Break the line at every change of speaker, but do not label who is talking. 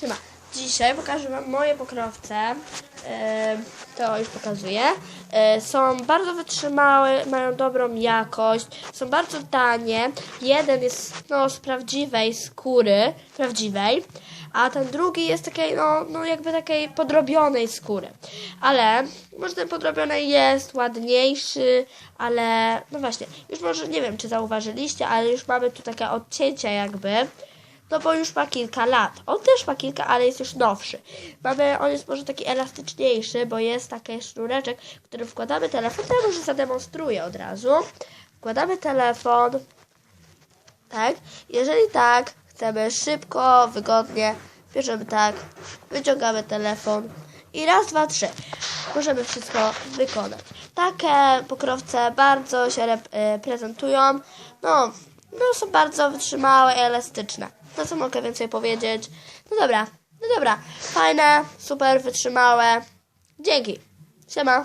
Siema. Dzisiaj pokażę Wam moje pokrowce. To już pokazuję. Są bardzo wytrzymałe, mają dobrą jakość, są bardzo tanie. Jeden jest no, z prawdziwej skóry, prawdziwej, a ten drugi jest takiej, no, no jakby takiej podrobionej skóry. Ale może ten podrobiony jest ładniejszy, ale no właśnie, już może nie wiem, czy zauważyliście, ale już mamy tu takie odcięcia jakby. No bo już ma kilka lat. On też ma kilka, ale jest już nowszy. Mamy, on jest może taki elastyczniejszy, bo jest taki sznureczek, w który wkładamy telefon. Ja może zademonstruję od razu. Wkładamy telefon. Tak. Jeżeli tak, chcemy szybko, wygodnie, bierzemy tak, wyciągamy telefon i raz, dwa, trzy. Możemy wszystko wykonać. Takie pokrowce bardzo się e, prezentują. No, no są bardzo wytrzymałe i elastyczne. No co mogę więcej powiedzieć? No dobra, no dobra. Fajne, super wytrzymałe. Dzięki. Siema.